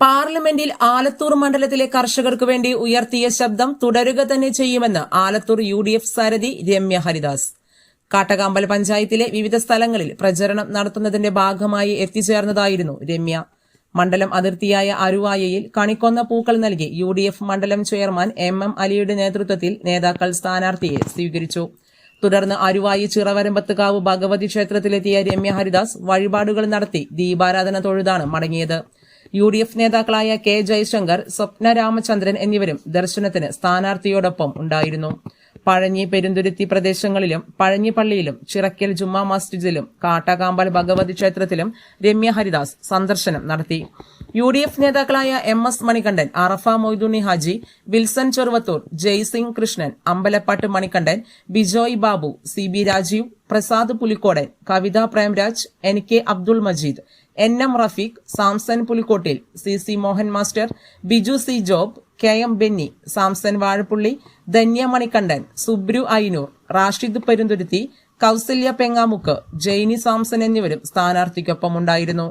പാർലമെന്റിൽ ആലത്തൂർ മണ്ഡലത്തിലെ കർഷകർക്ക് വേണ്ടി ഉയർത്തിയ ശബ്ദം തുടരുക തന്നെ ചെയ്യുമെന്ന് ആലത്തൂർ യു ഡി എഫ് സാരഥി രമ്യ ഹരിദാസ്. കാട്ടകാമ്പൽ പഞ്ചായത്തിലെ വിവിധ സ്ഥലങ്ങളിൽ പ്രചരണം നടത്തുന്നതിന്റെ ഭാഗമായി എത്തിച്ചേർന്നതായിരുന്നു രമ്യ. മണ്ഡലം അതിർത്തിയായ അരുവായയിൽ കണിക്കൊന്ന പൂക്കൾ നൽകി യു ഡി എഫ് മണ്ഡലം ചെയർമാൻ എം എം അലിയുടെ നേതൃത്വത്തിൽ നേതാക്കൾ സ്ഥാനാർത്ഥിയെ സ്വീകരിച്ചു. തുടർന്ന് അരുവായി ചിറവരമ്പത്തുകാവ് ഭഗവതി ക്ഷേത്രത്തിലെത്തിയ രമ്യ ഹരിദാസ് വഴിപാടുകൾ നടത്തി ദീപാരാധന തൊഴുതാണ് മടങ്ങിയത്. യു ഡി എഫ് നേതാക്കളായ കെ ജയശങ്കർ സ്വപ്ന രാമചന്ദ്രൻ എന്നിവരും ദർശനത്തിന് സ്ഥാനാർത്ഥിയോടൊപ്പം ഉണ്ടായിരുന്നു. പഴഞ്ഞി പെരുന്തുരുത്തി പ്രദേശങ്ങളിലും പഴഞ്ഞി പള്ളിയിലും ചിറക്കൽ ജുമാ മസ്ജിദിലും കാട്ടാകാമ്പൽ ഭഗവതി ക്ഷേത്രത്തിലും രമ്യ ഹരിദാസ് സന്ദർശനം നടത്തി. യു ഡി എഫ് നേതാക്കളായ M S Manikandan Arafa Moithunni Haji Wilson Cheruvathur Jaising Krishnan Ambalappattu Manikandan Bijoy Babu C B Rajeev Prasad Pulikkodan Kavitha Premraj N K Abdul Majeed N M Rafeeq Samson Pulikkottil C C Mohan master Biju C Job K M Benny Samson Vazhappully Dhanya Manikandan Subru Ainoor Rashid Perumthuruthy Kausalya Pengamuck Jainy Samson എന്നിവരും സ്ഥാനാർത്ഥിക്കൊപ്പം ഉണ്ടായിരുന്നു